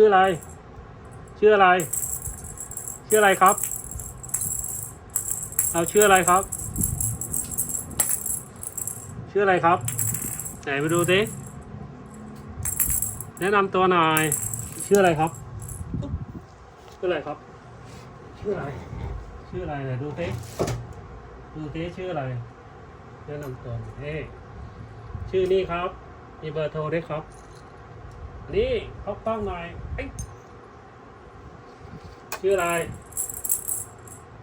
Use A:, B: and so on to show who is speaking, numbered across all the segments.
A: ชื่ออะไร ชื่ออะไร ชื่ออะไรครับ เอาชื่ออะไรครับ ชื่ออะไรครับ ไหนมาดูสิแนะนำตัวหน่อย ชื่ออะไรครับ ชื่ออะไรครับ ชื่ออะไร ชื่ออะไรไหนดูสิดูสิชื่ออะไร แนะนำตัวหน่อยเฮ้ชื่อนี่ครับ มีเบอร์โทรด้วยครับ นี่เขากล้องหน่อยอชื่ออะไร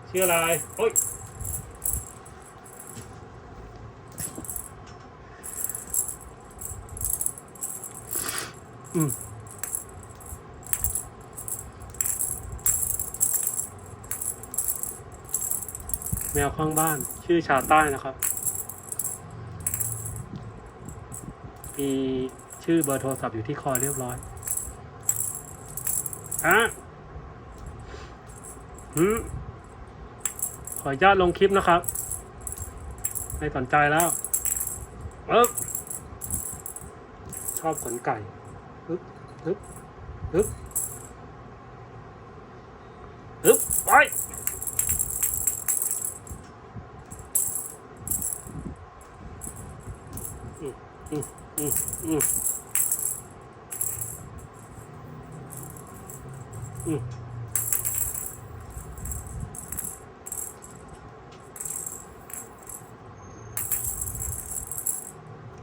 A: ชื่ออะไรโอ้ยอืมแมวข้างบ้าน ชื่อชาใต้นะครับมี ชื่อเบอร์โทรศัพท์อยู่ที่คอเรียบร้อยฮะหืมขออนุญาตลงคลิปนะครับ ไม่สนใจแล้วเอ๊บชอบขนไก่ปึ๊บปึ๊บปึ๊บปึ๊บไปอืมอืมอืมอืม แน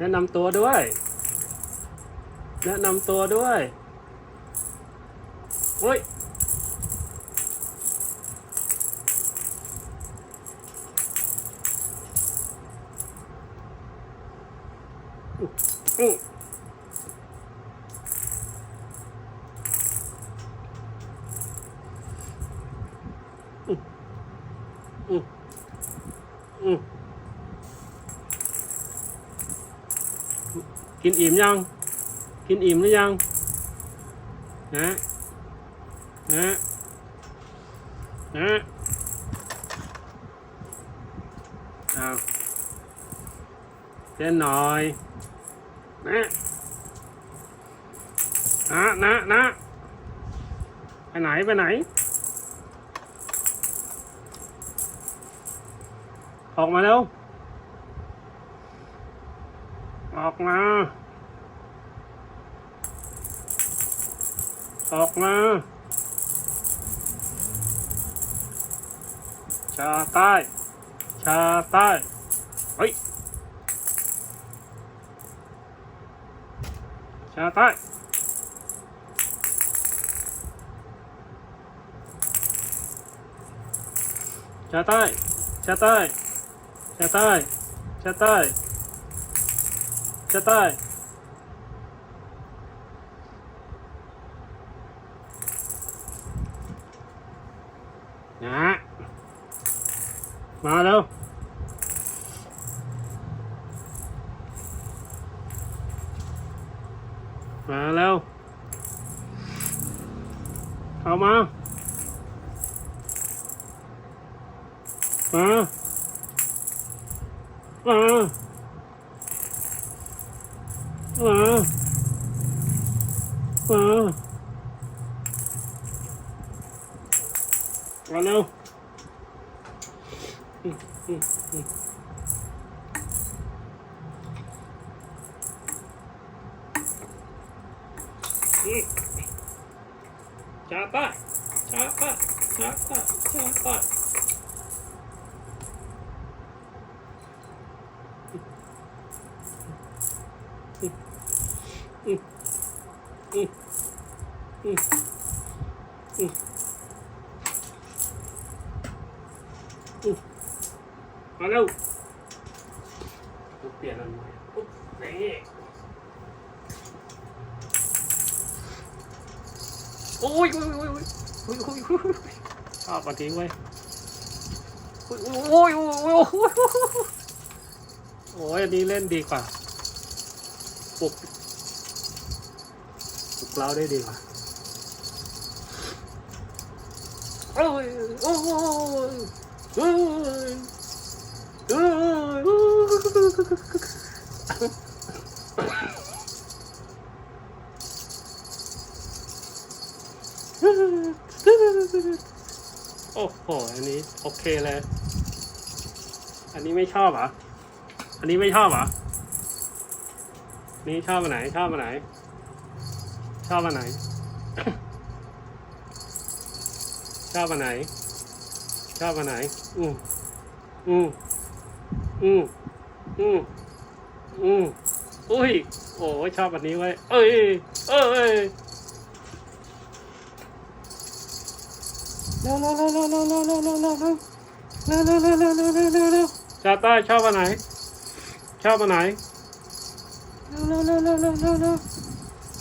A: ะนำตัวด้วย แนะนำตัวด้วยโอ้ยอืม อืมอืมกินอิ่มยัง กินอิ่มหรือยัง นะ นะ นะเอาเต้นหน่อย นะ นะ นะ นะ ไปไหน ไปไหน ออกมาเร็วออกมา ออกมา ชาใต้ ชาใต้ เฮ้ย ชาใต้ชาใต้ชาใต้ ชาใต้ชาใต้ชาใต้นะมาแล้วมาแล้วเอามา มา มามามามาเร็วอืมอืมอื อืมาป้าชาป้าชาป้าชาป้าอืมอืมอืมอืมมาเร็วเปลี่ยนอันใหม่ปุ๊บนี่โอ้ยโอ้ยโอ้ยโอ้ยโอ้ยโอ้ยโอ้ยชอบมาทิ้งไว้โอ้ยโอ้ยโอ้ยโอ้ยโอ้ยโอ้ยอันนี้เล่นดีกว่าปลุ เล้าได้ดีกว่าโอ้ยโอ้ยโอ้ยโอ้ยโอ้โห อันนี้โอเคเลย อันนี้ไม่ชอบอะ อันนี้ไม่ชอบอะ นี่ชอบอันไหนชอบอันไหน ชอบอันไหน ชอบอันไหน ชอบอันไหน อืออืออืออืออืออุ้ย โอ้ยชอบอันนี้ไว้ เอ้ย เอ้ยเร็วเร็วเร็วเร็วเร็วเร็วเร็วเร็วเร็วเร็วเร็วเร็วเร็วเร็วเชาต้าชอบอันไหน ชอบอันไหนเร็วเร็วเร็วเร็วเร็ว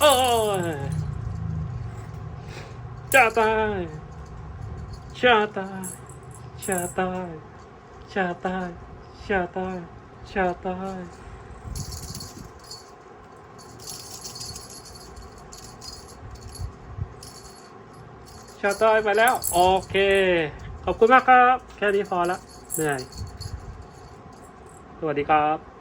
A: โอ้ยชาตายชาตายชาตายชาตายชาตายชาตายชาตายไปแล้ว โอเค ขอบคุณมากครับ แค่นี้พอละเหนื่อย สวัสดีครับ